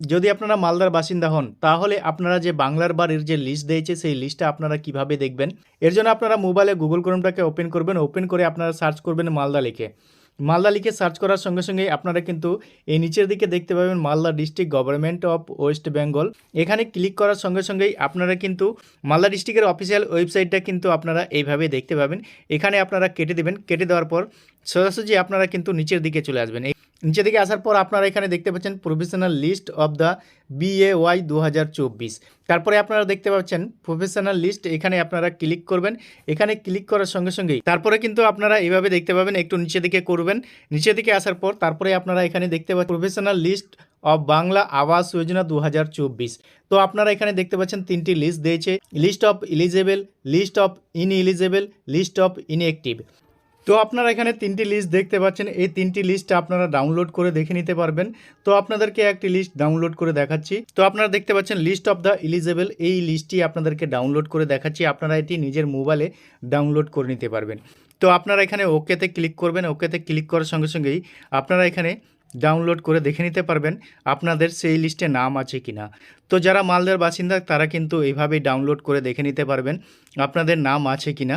যদি আপনারা মালদার বাসিন্দা হন, তাহলে আপনারা যে বাংলার বাড়ির যে লিস্ট দিয়েছে, সেই লিস্টটা আপনারা কীভাবে দেখবেন? এর জন্য আপনারা মোবাইলে গুগল ক্রোমটাকে ওপেন করবেন। ওপেন করে আপনারা সার্চ করবেন মালদা লিখে। মালদা লিখে সার্চ করার সঙ্গে সঙ্গে আপনারা কিন্তু এই নিচের দিকে দেখতে পাবেন Malda district government of West Bengal এখানে ক্লিক করার সঙ্গে সঙ্গেই আপনারা কিন্তু মালদা ডিস্ট্রিক্টের অফিসিয়াল ওয়েবসাইটটা কিন্তু আপনারা এইভাবে দেখতে পাবেন। এখানে আপনারা কেটে দেবেন। কেটে দেওয়ার পর সোজাসুজি আপনারা কিন্তু নিচের দিকে চলে আসবেন। নিচের দিকে আসার পর আপনারা এখানে দেখতে পাচ্ছেন professional list of the B A Y দু হাজার চব্বিশ। তারপরে আপনারা দেখতে পাচ্ছেন প্রফেশনাল লিস্ট এখানে আপনারা ক্লিক করবেন। এখানে ক্লিক করার সঙ্গে সঙ্গেই তারপরে কিন্তু আপনারা এভাবে দেখতে পাবেন, একটু নিচে দিকে করবেন। নিচে দিকে আসার পর তারপরে আপনারা এখানে দেখতে পাচ্ছেন professional list of Bangla Awas Yojana দু হাজার চব্বিশ। তো আপনারা এখানে দেখতে পাচ্ছেন তিনটি লিস্ট দিয়েছে। List of eligible list of ineligible list of inactive তো আপনারা এখানে তিনটি লিস্ট দেখতে পাচ্ছেন। এই তিনটি লিস্ট আপনারা ডাউনলোড করে দেখে নিতে পারবেন। তো আপনাদেরকে একটি লিস্ট ডাউনলোড করে দেখাচ্ছি। তো আপনারা দেখতে পাচ্ছেন লিস্ট অফ দ্য ইলিজেবল এই লিস্টটি আপনাদেরকে ডাউনলোড করে দেখাচ্ছি। আপনারা এটি নিজের মোবাইলে ডাউনলোড করে নিতে পারবেন। তো আপনারা এখানে ওকেতে ক্লিক করবেন। ওকেতে ক্লিক করার সঙ্গে সঙ্গেই আপনারা এখানে ডাউনলোড করে দেখে নিতে পারবেন আপনাদের সেই লিস্টে নাম আছে কি না তো যারা মালদার বাসিন্দা, তারা কিন্তু এইভাবেই ডাউনলোড করে দেখে নিতে পারবেন আপনাদের নাম আছে কি না